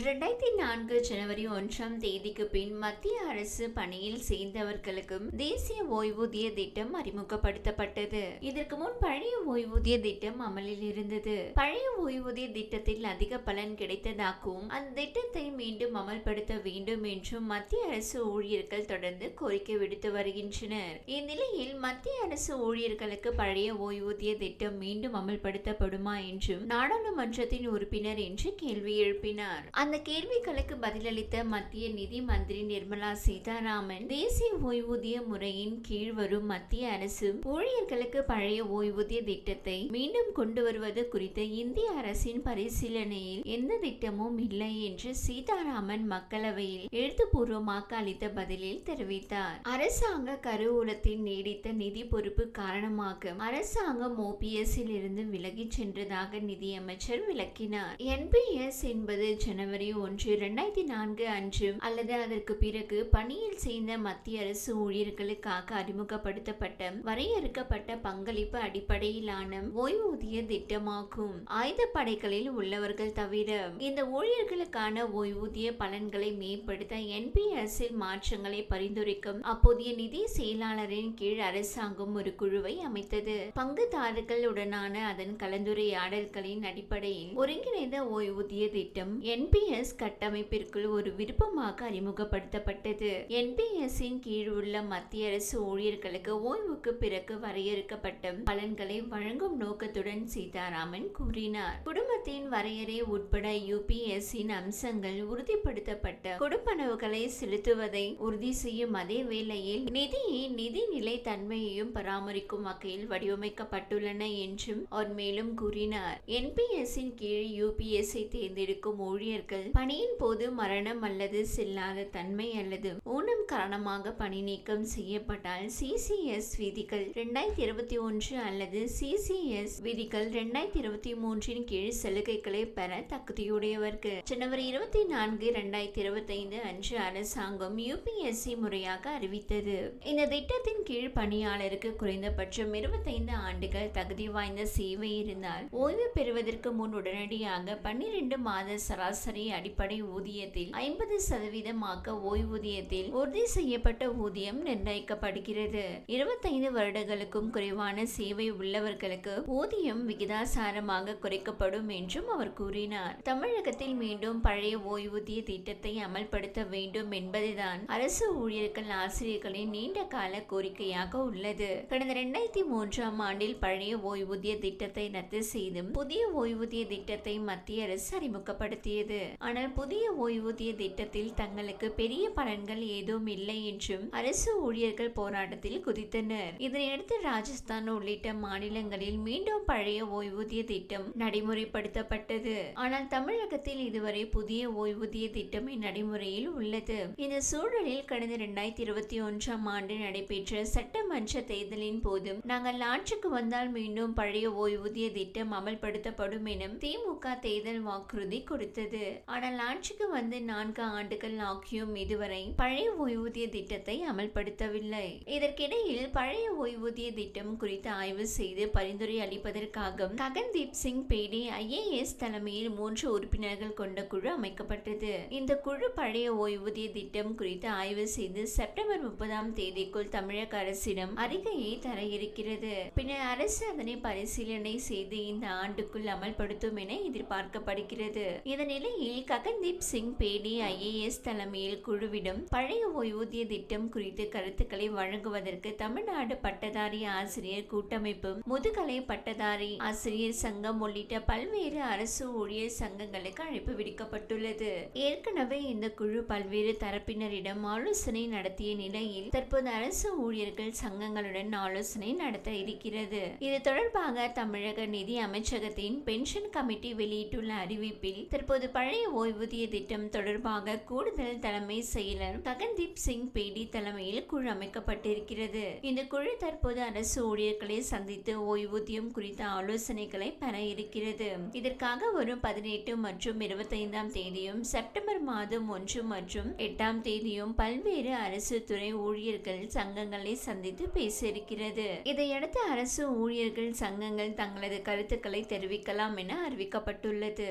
இரண்டாயிரத்தி நான்கு ஜனவரி ஒன்றாம் தேதிக்கு பின் மத்திய அரசு பணியில் சேர்ந்தவர்களுக்கும் தேசிய ஓய்வூதிய திட்டம் அறிமுகப்படுத்தப்பட்டது. இதற்கு முன் பழைய ஓய்வூதிய திட்டம் அமலில் இருந்தது. பழைய ஓய்வூதிய திட்டத்தில் அதிக பலன் கிடைத்ததாகவும் அந்த திட்டத்தை மீண்டும் அமல்படுத்த வேண்டும் என்றும் மத்திய அரசு ஊழியர்கள் தொடர்ந்து கோரிக்கை விடுத்து வருகின்றனர். இந்நிலையில் மத்திய அரசு ஊழியர்களுக்கு பழைய ஓய்வூதிய திட்டம் மீண்டும் அமல்படுத்தப்படுமா என்றும் நாடாளுமன்றத்தின் உறுப்பினர் என்று கேள்வி எழுப்பினார். அந்த கேள்விகளுக்கு பதிலளித்த மத்திய நிதி மந்திரி நிர்மலா சீதாராமன் தேசிய ஓய்வூதிய முறையின் கீழ் வரும் மத்திய அரசு ஊழியர்களுக்கு பழைய ஓய்வூதிய திட்டத்தை மீண்டும் கொண்டு வருவது குறித்து இந்திய அரசின் பரிசீலனையில் எந்த திட்டமும் இல்லை என்று சீதாராமன் மக்களவையில் எழுத்துப்பூர்வமாக அளித்த பதிலில் தெரிவித்தார். அரசாங்க கருவூலத்தின் நீடித்த நிதி பொறுப்பு காரணமாக அரசாங்கம் ஓபிஎஸ்ஸில் இருந்து விலகிச் சென்றதாக நிதியமைச்சர் விளக்கினார். என்பிஎஸ் என்பது ஜனவரி ஜனவரி ஒன்று இரண்டாயிரத்தி நான்கு அன்று அல்லது அதற்கு பிறகு பணியில் சேர்ந்த மத்திய அரசு ஊழியர்களுக்காக அறிமுகப்படுத்தப்பட்ட வரையறுக்கப்பட்ட பங்களிப்பு அடிப்படையிலான ஓய்வூதிய திட்டமாகும். ஆயுதப்படைகளில் உள்ளவர்கள் தவிர இந்த ஊழியர்களுக்கான ஓய்வூதிய பலன்களை மேம்படுத்த என்பிஎஸ்இல் மாற்றங்களை பரிந்துரைக்கும் அப்போதைய நிதி செயலாளரின் கீழ் அரசாங்கம் ஒரு குழுவை அமைத்தது. பங்குதாரர்களுடனான அதன் கலந்துரையாடல்களின் அடிப்படையில் ஒருங்கிணைந்த ஓய்வூதிய திட்டம் என்பி என்பிஎஸ் கட்டமைப்பிற்குள் ஒரு விருப்பமாக அறிமுகப்படுத்தப்பட்டது. என்பிஎஸ்இன் கீழ் உள்ள மத்திய அரசு ஊழியர்களுக்கு ஓய்வுக்கு பிறகு வரையறுக்கப்பட்ட பலன்களை வழங்கும் நோக்கத்துடன் சீதாராமன் கூறினார். குடும்பத்தின் வரையறை உட்பட யுபிஎஸ்இன் அம்சங்கள் உறுதிப்படுத்தப்பட்ட கொடுப்பனவுகளை செலுத்துவதை உறுதி செய்யும் அதே வேளையில் நிதியை நிதி நிலைத்தன்மையையும் பராமரிக்கும் வகையில் வடிவமைக்கப்பட்டுள்ளன என்றும் அவர் மேலும் கூறினார். என்பிஎஸ்இன் கீழ் யூபிஎஸ் தேர்ந்தெடுக்கும் ஊழியர்கள் பணியின் போது மரணம் அல்லது செல்லாத தன்மை அல்லது ஊனம் காரணமாக பணி நீக்கம் செய்யப்பட்டால் சிசிஎஸ் விதிகள் இரண்டாயிரத்தி இருபத்தி ஒன்று அல்லது சிசிஎஸ் விதிகள் இரண்டாயிரத்தி இருபத்தி மூன்றின் கீழ் சலுகைகளை பெற தகுதியுடையவர்கள் ஜனவரி இருபத்தி நான்கு இரண்டாயிரத்தி இருபத்தி ஐந்து அன்று அரசாங்கம் யூபிஎஸ்சி முறையாக அறிவித்தது. இந்த திட்டத்தின் கீழ் பணியாளருக்கு குறைந்தபட்சம் இருபத்தைந்து ஆண்டுகள் தகுதி வாய்ந்த சேவை இருந்தால் ஓய்வு பெறுவதற்கு முன் உடனடியாக பன்னிரண்டு மாத சராசரி அடிப்படை ஊதியத்தில் ஐம்பது சதவீதமாக ஓய்வூதியத்தில் உறுதி செய்யப்பட்ட ஊதியம் நிர்ணயிக்கப்படுகிறது. இருபத்தைந்து வருடங்களுக்கும் குறைவான சேவை உள்ளவர்களுக்கு ஊதியம் விகிதாசாரமாக குறைக்கப்படும் என்றும் அவர் கூறினார். தமிழகத்தில் மீண்டும் பழைய ஓய்வூதிய திட்டத்தை அமல்படுத்த வேண்டும் என்பதுதான் அரசு ஊழியர்கள் ஆசிரியர்களின் நீண்ட கால கோரிக்கையாக உள்ளது. கடந்த இரண்டாயிரத்தி மூன்றாம் ஆண்டில் பழைய ஓய்வூதிய திட்டத்தை ரத்து செய்தும் புதிய ஓய்வூதிய திட்டத்தை மத்திய அரசு அறிமுகப்படுத்தியது. ஆனால் புதிய ஓய்வூதிய திட்டத்தில் தங்களுக்கு பெரிய பலன்கள் ஏதும் இல்லை என்றும் அரசு ஊழியர்கள் போராட்டத்தில் குதித்தனர். இதனையடுத்து ராஜஸ்தான் உள்ளிட்ட மாநிலங்களில் மீண்டும் பழைய ஓய்வூதிய திட்டம் நடைமுறைப்படுத்தப்பட்டது. ஆனால் தமிழகத்தில் இதுவரை புதிய ஓய்வூதிய திட்டமே நடைமுறையில் உள்ளது. இந்த சூழலில் கடந்த இரண்டாயிரத்தி இருபத்தி ஒன்றாம் ஆண்டு நடைபெற்ற சட்டமன்ற தேர்தலின் போதும் நாங்கள் ஆட்சிக்கு வந்தால் மீண்டும் பழைய ஓய்வூதிய திட்டம் அமல்படுத்தப்படும் என திமுக தேர்தல் வாக்குறுதி கொடுத்தது. ஆனால் ஆட்சிக்கு வந்து நான்கு ஆண்டுகள் ஆகியும் இதுவரை பழைய ஓய்வூதிய திட்டத்தை அமல்படுத்தவில்லை. இதற்கிடையில் பழைய ஓய்வூதிய திட்டம் குறித்து ஆய்வு செய்து பரிந்துரை அளிப்பதற்காக ககன்தீப் சிங் பேடி ஐஏஎஸ் தலைமையில் மூன்று உறுப்பினர்கள் கொண்ட குழு அமைக்கப்பட்டது. இந்த குழு பழைய ஓய்வூதிய திட்டம் குறித்து ஆய்வு செய்து செப்டம்பர் முப்பதாம் தேதிக்குள் தமிழக அரசிடம் அறிக்கையை தர இருக்கிறது. பின்னர் அரசு அதனை பரிசீலனை செய்து இந்த ஆண்டுக்குள் அமல்படுத்தும் என எதிர்பார்க்கப்படுகிறது. இந்த நிலையில் ககன்தீப் சிங் பேடி ஐஏஎஸ் தலைமையில் குழுவிடம் பழைய ஓய்வூதிய திட்டம் குறித்து கருத்துக்களை வழங்குவதற்கு தமிழ்நாடு பட்டதாரி ஆசிரியர் கூட்டமைப்பு முதுகலை பட்டதாரி ஆசிரியர் சங்கம் உள்ளிட்ட பல்வேறு அரசு ஊழியர் சங்கங்களுக்கு அழைப்பு விடுக்கப்பட்டுள்ளது. ஏற்கனவே இந்த குழு பல்வேறு தரப்பினரிடம் ஆலோசனை நடத்திய நிலையில் தற்போது அரசு ஊழியர்கள் சங்கங்களுடன் ஆலோசனை நடத்த இருக்கிறது. இது தொடர்பாக தமிழக நிதி அமைச்சகத்தின் பென்ஷன் கமிட்டி வெளியிட்டுள்ள அறிவிப்பில் தற்போது பழைய பழைய ஓய்வூதிய திட்டம் தொடர்பாக கூடுதல் தலைமை செயலர் ககன்தீப் சிங் பேடி தலைமையில் குழு அமைக்கப்பட்டிருக்கிறது. இந்த குழு தற்போது அரசு ஊழியர்களை சந்தித்து ஓய்வூதியம் குறித்த ஆலோசனைகளை பெற இருக்கிறது. இதற்காக வரும் பதினெட்டு மற்றும் இருபத்தைந்தாம் தேதியும் செப்டம்பர் மாதம் ஒன்று மற்றும் எட்டாம் தேதியும் பல்வேறு அரசு துறை ஊழியர்கள் சங்கங்களை சந்தித்து பேச இருக்கிறது இதையடுத்து அரசு ஊழியர்கள் சங்கங்கள் தங்களது கருத்துக்களை தெரிவிக்கலாம் என அறிவிக்கப்பட்டுள்ளது.